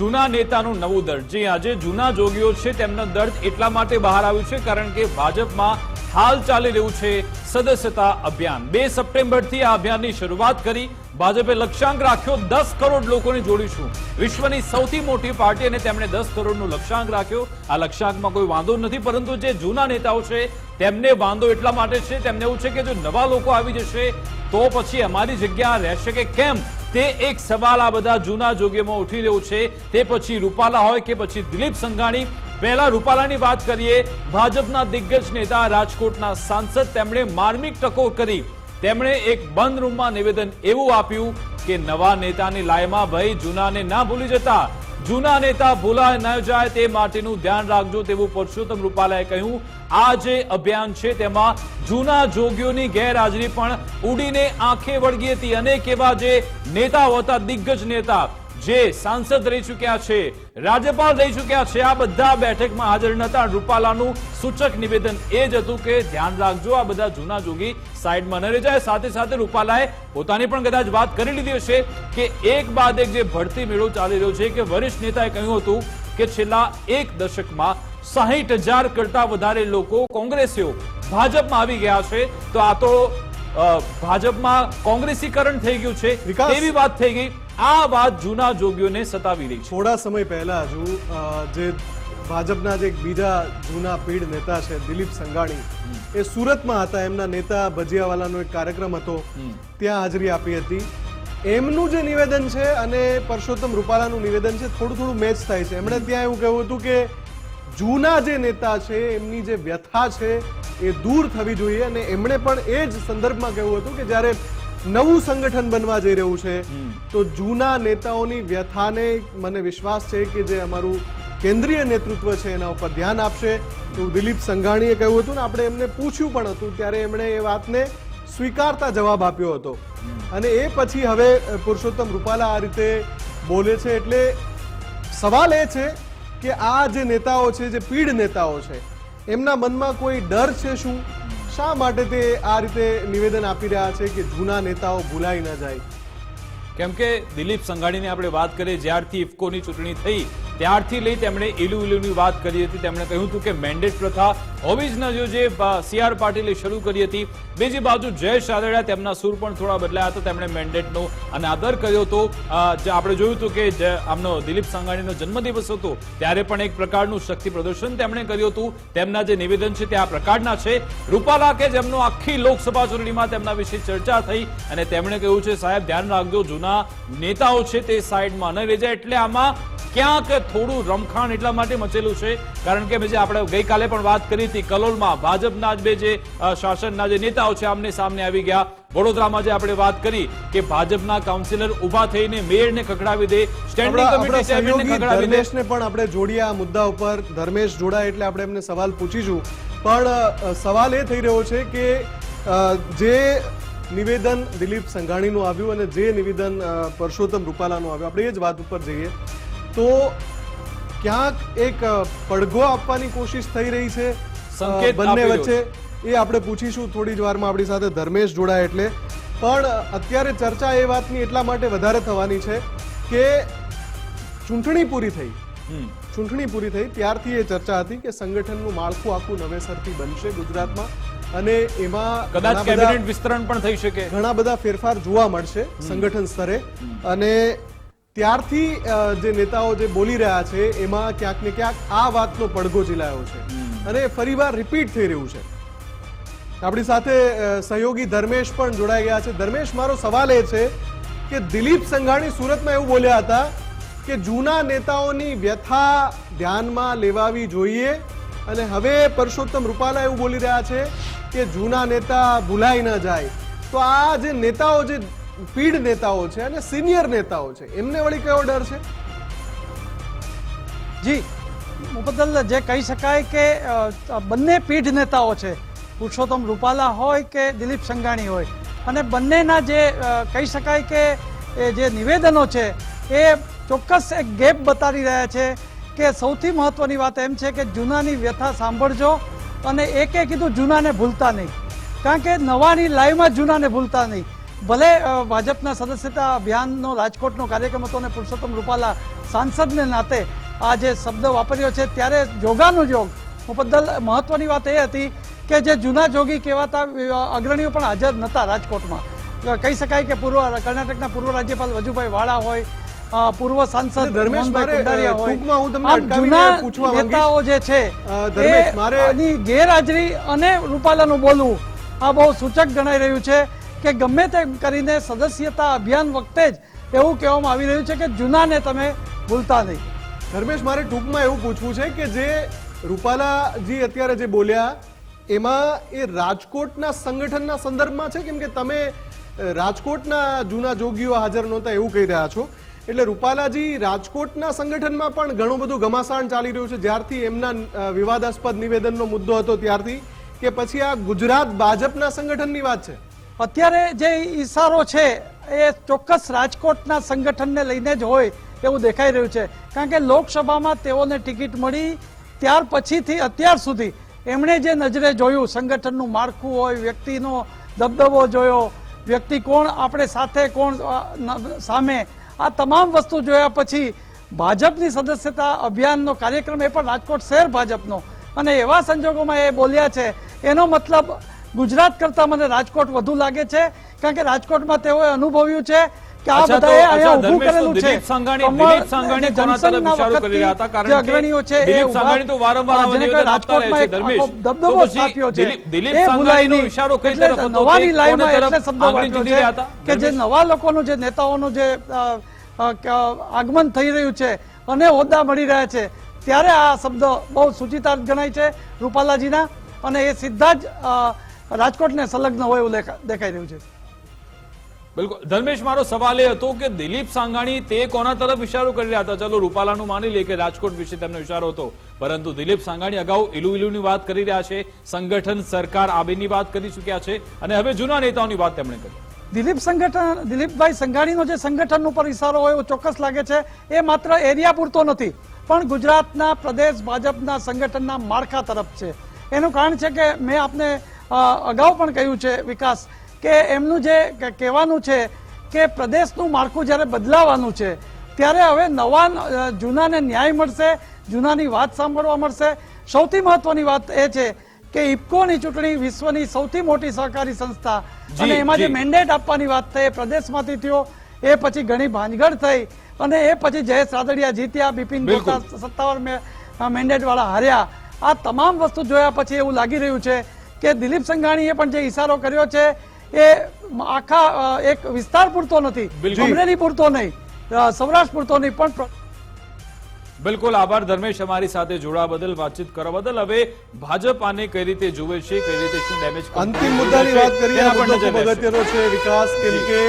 જૂના નેતાનું નવું દર્દ જે આજે જૂના જોગીઓ છે, તેમનો દર્દ એટલા માટે બહાર આવ્યું છે, કારણ કે ભાજપમાં હાલ ચાલી રહ્યું છે સદસ્યતા અભિયાન. બે સપ્ટેમ્બરથી આ અભિયાનની શરૂઆત કરી ભાજપે લક્ષ્યાંક રાખ્યો. દસ કરોડ લોકોને જોડીશું. વિશ્વની સૌથી મોટી પાર્ટી અને તેમણે દસ કરોડનું લક્ષ્યાંક રાખ્યો. આ લક્ષ્યાંકમાં કોઈ વાંધો નથી, પરંતુ જે જૂના નેતાઓ છે, તેમને વાંધો એટલા માટે છે. તેમને એવું છે કે જો નવા લોકો આવી જશે, તો પછી અમારી જગ્યા રહેશે કે કેમ? તે એક સવાલ આ બધા જૂના જોગીઓમાં ઉઠી રહ્યો છે. તે પછી રૂપાલા હોય કે પછી દિલીપ સંઘાણી. પહેલા રૂપાલાની વાત કરીએ. ભાજપના દિગ્ગજ નેતા, રાજકોટના સાંસદ, તેમણે માર્મિક ટકોર કરી. તેમણે એક બંધ રૂમમાં નિવેદન એવું આપ્યું કે નવા નેતાની લાયમાં ભાઈ જૂનાને ના ભૂલી જતા. જૂના નેતા ભૂલાય ન જાય તે માટેનું ધ્યાન રાખજો તેવું પરસોત્તમ રૂપાલાએ કહ્યું. આ જે અભિયાન છે તેમાં જૂના જોગીઓની ગેરહાજરી પણ ઉડીને આંખે વળગી હતી. અનેક એવા જે નેતાઓ હતા, દિગ્ગજ નેતા જે સાંસદ રહી ચૂક્યા છે રાજ્યપાલ રહી ચૂક્યા છે આ બધા બેઠકમાં હાજર નતા. રૂપાલાનું સૂચક નિવેદન એ જ હતું કે ધ્યાન રાખજો આ બધા જૂના જોગી સાઈડમાં ન રહી જાય. સાથે સાથે રૂપાલાએ પોતાની પણ કદાચ વાત કરી લીધી હશે કે એક બાદ એક જે ભરતી મેળો ચાલી રહ્યો છે કે વરિષ્ઠ નેતાએ કહ્યું હતું કે છેલ્લા એક દશકમાં સાહીઠ હજાર કરતા વધારે લોકો કોંગ્રેસીઓ ભાજપમાં આવી ગયા છે. તો આ તો ભાજપમાં કોંગ્રેસીકરણ થઈ ગયું છે. એવી વાત થઈ ગઈ. આ વાત જૂના જોગીઓને સતાવી રહી છે. થોડા સમય પહેલા હજુ જે ભાજપના જે બીજા જૂના પીઢ નેતા છે દિલીપ સંઘાણી એ સુરતમાં હતા. એમના નેતા ભજીયાવાલાનો એક કાર્યક્રમ હતો. ત્યાં હાજરી આપી હતી. એમનું જે નિવેદન છે અને પરસોત્તમ રૂપાલાનું નિવેદન છે થોડું થોડું મેચ થાય છે. એમણે ત્યાં એવું કહ્યું હતું કે જૂના જે નેતા છે એમની જે વ્યથા છે એ દૂર થવી જોઈએ. અને એમણે પણ એ જ સંદર્ભમાં કહ્યું હતું કે જ્યારે નવું સંગઠન બનવા જઈ રહ્યું છે. તો જૂના નેતાઓની વ્યથાને મને વિશ્વાસ છે કે જે અમારું કેન્દ્રીય નેતૃત્વ છે એના ઉપર ધ્યાન આપશે. એવું દિલીપ સંઘાણીએ કહ્યું હતું ને આપણે એમને પૂછ્યું પણ હતું ત્યારે એમણે એ વાતને સ્વીકારતા જવાબ આપ્યો હતો. અને એ પછી હવે પુરુષોત્તમ રૂપાલા આ રીતે બોલે છે એટલે સવાલ એ છે કે આ જે નેતાઓ છે જે પીઢ નેતાઓ છે એમના મનમાં કોઈ ડર છે શું? શા માટે તે આ રીતે નિવેદન આપી રહ્યા છે કે જૂના નેતાઓ ભૂલાઈ ન જાય? કેમ કે દિલીપ સંઘાણીની આપણે વાત કરીએ જ્યારથી ઇફકોની ચૂંટણી થઈ ત્યારથી લઈ તેમણે ઇલુ ઇલુની વાત કરી હતી. તેમણે કહ્યું હતું કે મેન્ડેટ પ્રથા હોવી જ ન જોઈએ. સી પાટીલે શરૂ કરી હતી. બીજી બાજુ જયેશ રાદડિયા તેમના સુર પણ થોડા બદલાયા હતા. તેમણે મેન્ડેટનો અને આદર કર્યો હતો. આપણે જોયું હતું કે આમનો દિલીપ સંઘાણીનો જન્મદિવસ હતો. ત્યારે પણ એક પ્રકારનું શક્તિ પ્રદર્શન તેમણે કર્યું હતું. તેમના જે નિવેદન છે તે આ પ્રકારના છે. રૂપાલા કે જેમનો આખી લોકસભા ચૂંટણીમાં તેમના વિશે ચર્ચા થઈ અને તેમણે કહ્યું છે, સાહેબ, ધ્યાન રાખજો, જૂના નેતાઓ છે તે સાઈડમાં ન રહી જાય. એટલે આમાં ક્યાંક થોડું રમખાણ એટલા માટે મચેલું છે. કારણ કે જે આપણે ગઈકાલે પણ વાત કરી હતી કલોલમાં ભાજપના જ બે જે શાસનના જે નેતાઓ છે આમને સામને આવી ગયા. વડોદરામાં જે આપણે વાત કરી કે ભાજપના કાઉન્સિલર ઊભા થઈને મેયરને ખખડાવી દે સ્ટેન્ડિંગ કમિટી ચેરમેનને ખખડાવી દે. ધર્મેશને પણ આપણે જોડીએ આ મુદ્દા ઉપર. ધર્મેશ જોડાય એટલે આપણે એમને સવાલ પૂછીશું. પણ સવાલ એ થઈ રહ્યો છે કે જે નિવેદન દિલીપ સંઘાણીનું આવ્યું અને જે નિવેદન પરસોત્તમ રૂપાલાનું આવ્યું આપણે એ જ વાત ઉપર જઈએ. તો ક્યાંક એક પડઘો આપવાની કોશિશ થઈ રહી છે. બંને વચ્ચે એ આપણે પૂછીશું થોડી જ વારમાં આપણી સાથે ધર્મેશ જોડાય એટલે. પણ અત્યારે ચર્ચા એ વાતની એટલા માટે વધારે થવાની છે કે ચૂંટણી પૂરી થઈ. ચૂંટણી પૂરી થઈ ત્યારથી એ ચર્ચા હતી કે સંગઠનનું માળખું આખું નવેસરથી બનશે ગુજરાતમાં. અને એમાં કદાચ કેબિનેટ વિસ્તરણ પણ થઈ શકે. ઘણા બધા ફેરફાર જોવા મળશે સંગઠન સ્તરે. અને ત્યારથી જે નેતાઓ જે બોલી રહ્યા છે એમાં ક્યાંક ને ક્યાંક આ વાતનો પડઘો ઝીલાયો છે. અને ફરીવાર રિપીટ થઈ રહ્યું છે. આપણી સાથે સહયોગી ધર્મેશ પણ જોડાઈ ગયા છે. ધર્મેશ મારો સવાલ એ છે કે દિલીપ સંઘાણી સુરતમાં એવું બોલ્યા હતા કે જૂના નેતાઓની વ્યથા ધ્યાનમાં લેવાવી જોઈએ અને હવે પરસોત્તમ રૂપાલા એવું બોલી રહ્યા છે કે જૂના નેતા ભૂલાઈ ન જાય. તો આ જે નેતાઓ જે પીઢ નેતાઓ છે અને સિનિયર નેતાઓ છે. એમને વળી કયો ડર છે? જી, મુફદ્દલ જે કહી શકાય કે બંને પીઢ નેતાઓ છે. પુરુષોત્તમ રૂપાલા હોય કે દિલીપ સંઘાણી હોય. અને બંનેના જે કહી શકાય કે જે નિવેદનો છે, એ ચોક્કસ એક ગેપ બતાવી રહ્યા છે કે સૌથી મહત્વની વાત એમ છે કે જૂનાની વ્યથા સાંભળજો અને એકે કીધું જૂનાને ભૂલતા નહીં. કારણ કે નવાની લાઈવમાં જૂનાને ભૂલતા નહીં. ભલે ભાજપના સદસ્યતા અભિયાનનો રાજકોટનો કાર્યક્રમ હતો અને પુરુષોત્તમ રૂપાલા સાંસદને નાતે આ જે શબ્દ વાપર્યો છે ત્યારે જોગાનો જોગ બદલ મહત્વની વાત એ હતી કે જે જૂના જોગી કહેવાતા અગ્રણીઓ પણ હાજર નહોતા રાજકોટમાં. કહી શકાય કે પૂર્વ કર્ણાટકના પૂર્વ રાજ્યપાલ વજુભાઈ વાળા હોય પૂર્વ સાંસદ જૂના નેતાઓ જે છે અ, ધર્મેશ, એ મારે- આની ગેરહાજરી અને રૂપાલાનું બોલવું આ બહુ સૂચક ગણાઈ રહ્યું છે. કે ગમે તેમ કરીને સદસ્યતા અભિયાન વખતે જ એવું કહેવામાં આવી રહ્યું છે કે જૂનાને તમે ભૂલતા નહીં. ધર્મેશ, મારે ટૂંકમાં એવું પૂછવું છે કે જે રૂપાલાજી અત્યારે જે બોલ્યા, એમાં એ રાજકોટના સંગઠનના સંદર્ભમાં છે? કેમ કે તમે રાજકોટના જૂના જોગીઓ હાજર નહોતા એવું કહી રહ્યા છો. એટલે રૂપાલાજી રાજકોટના સંગઠનમાં પણ ઘણું બધું ઘમાસાણ ચાલી રહ્યું છે. જ્યારથી એમના વિવાદાસ્પદ નિવેદનનો મુદ્દો હતો ત્યારથી કે પછી આ ગુજરાત ભાજપના સંગઠનની વાત છે? અત્યારે જે ઈશારો છે, એ ચોક્કસ રાજકોટના સંગઠનને લઈને જ હોય એવું દેખાઈ રહ્યું છે. કારણ કે લોકસભામાં તેઓને ટિકિટ મળી, ત્યાર પછીથી અત્યાર સુધી એમણે જે નજરે જોયું, સંગઠનનું માળખું હોય, વ્યક્તિનો દબદબો જોયો, વ્યક્તિ કોણ, આપણે સાથે કોણ સામે, આ તમામ વસ્તુ જોયા પછી ભાજપની સદસ્યતા અભિયાનનો કાર્યક્રમ, એ પણ રાજકોટ શહેર ભાજપનો. અને એવા સંજોગોમાં એ બોલ્યા છે, એનો મતલબ ગુજરાત કરતા મને રાજકોટ વધુ લાગે છે કારણ કે રાજકોટમાં તેઓએ અનુભવ્યું છે કે આ બધાએ અહીંયા ઊભું કરેલું છે દિલીપ સંઘાણી- કમળ દિલીપ સંઘાણી જે કોના તરફ ઇશારો કરી રહ્યા હતા? કારણ કે અગ્રણીઓ છે એ સંઘાણી તો વારંવાર જેને નિવેદન કારણે આપતા રહે છે, રાજકોટમાં એક ધર્મેશ. આખો તો દબદબો સ્થાપ્યો છે દિલીપ- દિલીપ સંઘાણીનો ઇશારો કઈ તરફ હતો? નવાની લાઈનમાં એટલે શબ્દો વાપર્યો ચીંધી રહ્યા હતા? છે કે જે નવા લોકોનું જે નેતાઓનું જે આગમન થઈ રહ્યું છે અને હોદ્દા મળી રહ્યા છે ત્યારે આ શબ્દ બહુ સૂચિતાર્થ ગણાય છે રૂપાલાજીના અને એ સીધા જ રાજકોટને સંલગ્ન હોય એવું દેખાઈ રહ્યું છે. બિલકુલ. ધર્મેશ મારો સવાલ એ હતો કે દિલીપ સાંઘાણી તે કોના તરફ ઇશારો કરી રહ્યા હતા? ચલો રૂપાલાનું માની લે કે રાજકોટ વિશે તેમનો ઇશારો હતો. પરંતુ દિલીપ સાંઘાણી અગાઉ ઇલુ ઇલુની વાત કરી રહ્યા છે સંગઠન સરકાર આ બેની વાત કરી ચૂક્યા છે અને હવે જૂના નેતાઓની વાત તેમણે કરી. દિલીપ સંગઠન દિલીપભાઈ સંઘાણીનો જે સંગઠન ઉપર ઇશારો હોય એવો ચોક્કસ લાગે છે એ માત્ર એરિયા પૂરતો નથી પણ ગુજરાતના પ્રદેશ ભાજપના સંગઠનના માળખા તરફ છે. એનું કારણ છે કે મેં આપને અગાઉ પણ કહ્યું છે વિકાસ કે એમનું જે કહેવાનું છે કે પ્રદેશનું માળખું જ્યારે બદલાવાનું છે ત્યારે હવે નવા જૂનાને ન્યાય મળશે જૂનાની વાત સાંભળવા મળશે. સૌથી મહત્વની વાત એ છે કે ઇફકોની ચૂંટણી વિશ્વની સૌથી મોટી સહકારી સંસ્થા અને એમાં જે. મેન્ડેટ આપવાની વાત થઈ એ પ્રદેશમાંથી થયો એ પછી ઘણી ભાંજગડ થઈ અને એ પછી જયેશ રાદડિયા જીત્યા બિપિન સત્તાવાર મેન્ડેટ વાળા હાર્યા. આ તમામ વસ્તુ જોયા પછી એવું લાગી રહ્યું છે કે દિલીપ સંઘાણીએ પણ જે ઇશારો કર્યો છે એ આખા એક વિસ્તાર પૂરતો નથી અમરેલી પૂરતો નહીં સૌરાષ્ટ્ર પૂરતો નહીં પણ બિલકુલ આભાર ધર્મેશ અમારી સાથે જોડાવા બદલ વાતચીત કરવા બદલ. હવે ભાજપ આને કઈ રીતે જુએ છે કઈ રીતે શું ડેમેજ અંતિમ મુદ્દાની વાત કરીએ અગત્યનો છે વિકાસ કેમ કે